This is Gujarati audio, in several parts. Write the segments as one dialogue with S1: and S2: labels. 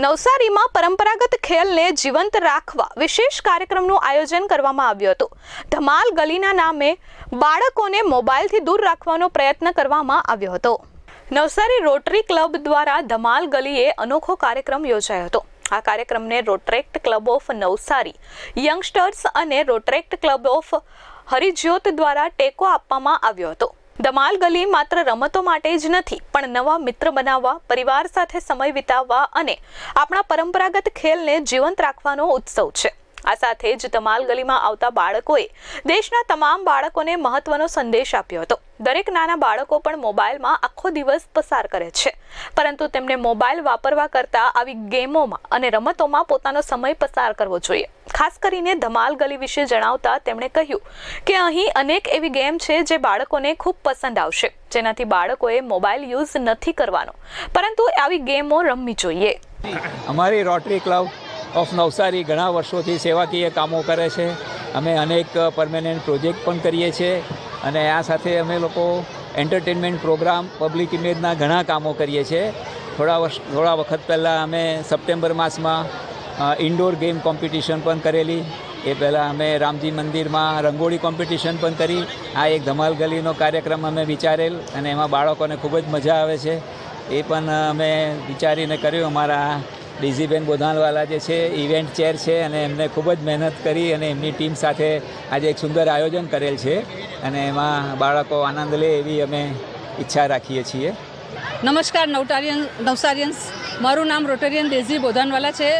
S1: નવસારીમાં પરંપરાગત ખેલને જીવંત રાખવા વિશેષ કાર્યક્રમનું આયોજન કરવામાં આવ્યું હતું. ધમાલ ગલીના નામે બાળકોને મોબાઈલથી દૂર રાખવાનો પ્રયત્ન કરવામાં આવ્યો હતો. નવસારી રોટરી ક્લબ દ્વારા ધમાલ ગલીએ અનોખો કાર્યક્રમ યોજાયો હતો. આ કાર્યક્રમને Rotaract club of Navsari, youngsters અને રોટ્રેક્ટ ક્લબ ઓફ હરિજ્યોત દ્વારા ટેકો આપવામાં આવ્યો હતો. ધમાલ ગલી માત્ર રમતો માટે જ નથી, પણ નવા મિત્ર બનાવવા, પરિવાર સાથે સમય વિતાવવા અને આપણા પરંપરાગત ખેલને જીવંત રાખવાનો ઉત્સવ છે. આ સાથે જ ધમાલ ગલીમાં આવતા બાળકોએ દેશના તમામ બાળકોને મહત્વનો સંદેશ આપ્યો હતો. દરેક નાના બાળકો પણ મોબાઈલમાં આખો દિવસ પસાર કરે છે. પરંતુ તેમને મોબાઈલ વાપરવા કરતાં આવી ગેમોમાં અને રમતોમાં પોતાનો સમય પસાર કરવો જોઈએ. ખાસ કરીને ધમાલ ગલી વિશે જણાવતા તેમણે કહ્યું કે અહીં અનેક એવી ગેમ છે જે બાળકોને ખૂબ પસંદ આવશે. જેનાથી બાળકોએ મોબાઈલ યુઝ નથી કરવાનો. પરંતુ આવી ગેમો રમવી જોઈએ.
S2: અમારી રોટરી ક્લબ ઓફ નવસારી ઘણા વર્ષોથી સેવાકીય કામો કરે છે. અમે અનેક પરમેનન્ટ પ્રોજેક્ટ પણ કરીએ છીએ. અને આ સાથે અમે લોકો એન્ટરટેનમેન્ટ પ્રોગ્રામ પબ્લિક ઇમેજના ઘણા કામો કરીએ છીએ. થોડા વર્ષ, થોડા વખત પહેલાં અમે સપ્ટેમ્બર માસમાં ઇન્ડોર ગેમ કોમ્પિટિશન પણ કરેલી. એ પહેલાં અમે રામજી મંદિરમાં રંગોળી કોમ્પિટિશન પણ કરી. આ એક ધમાલ ગલીનો કાર્યક્રમ અમે વિચારેલ અને એમાં બાળકોને ખૂબ જ મજા આવે છે. એ પણ અમે વિચારીને કર્યું. અમારા ડીઝીબેન બોધાનવાલા જે છે, ઇવેન્ટ ચેર છે અને એમને ખૂબ જ મહેનત કરી અને એમની ટીમ સાથે આજે એક સુંદર આયોજન કરેલ છે અને એમાં બાળકો આનંદ લે એવી અમે ઈચ્છા રાખીએ છીએ.
S3: નમસ્કાર, નવટારિયન નવસારિયન્સ. મારું નામ રોટેરિયન ડેઝી બોધાનવાલા છે.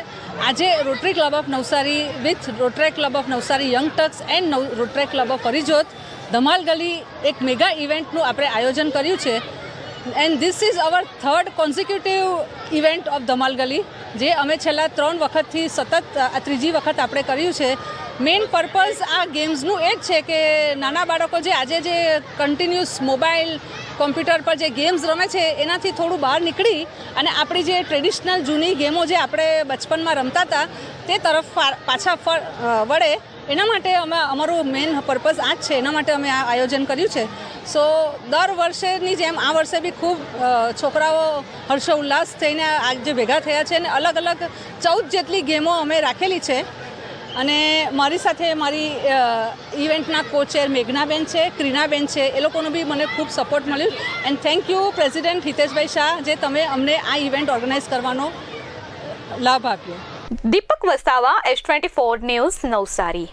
S3: આજે Rotary club of Navsari with Rotary club of Navsari young Turks and નવ રોટરી ક્લબ ઓફ હરિજોત ધમાલ ગલી એક મેગા ઇવેન્ટનું આપણે આયોજન કર્યું છે. And this is our third consecutive event of Dhamal Gali. જે અમે છેલ્લા ત્રણ વખતથી સતત આ ત્રીજી વખત આપણે કર્યું છે. મેઇન પર્પઝ આ ગેમ્સનું એ જ છે કે નાના બાળકો જે આજે જે કન્ટિન્યુઅસ મોબાઈલ કોમ્પ્યુટર પર જે ગેમ્સ રમે છે, એનાથી થોડું બહાર નીકળી અને આપણી જે ટ્રેડિશનલ જૂની ગેમો જે આપણે બચપનમાં રમતા હતા, તે તરફ પાછા વળે. એના માટે અમે, અમારું મેઇન પર્પઝ આ જ છે. એના માટે અમે આ આયોજન કર્યું છે. સો દર વર્ષેની જેમ આ વર્ષે બી ખૂબ છોકરાઓ હર્ષોલ્લાસ થઈને આજે ભેગા થયા છે અને અલગ અલગ ચૌદ જેટલી ગેમો અમે રાખેલી છે. અને મારી સાથે મારી ઇવેન્ટના કોચેર મેઘનાબેન છે, ક્રીનાબેન છે, એ લોકોનો બી મને ખૂબ સપોર્ટ મળ્યો. And thank you president Hiteshbhai Shah, જે તમે અમને આ ઇવેન્ટ ઓર્ગેનાઇઝ કરવાનો લાભ આપ્યો.
S1: Deepak Vasava S twenty four news Navsari.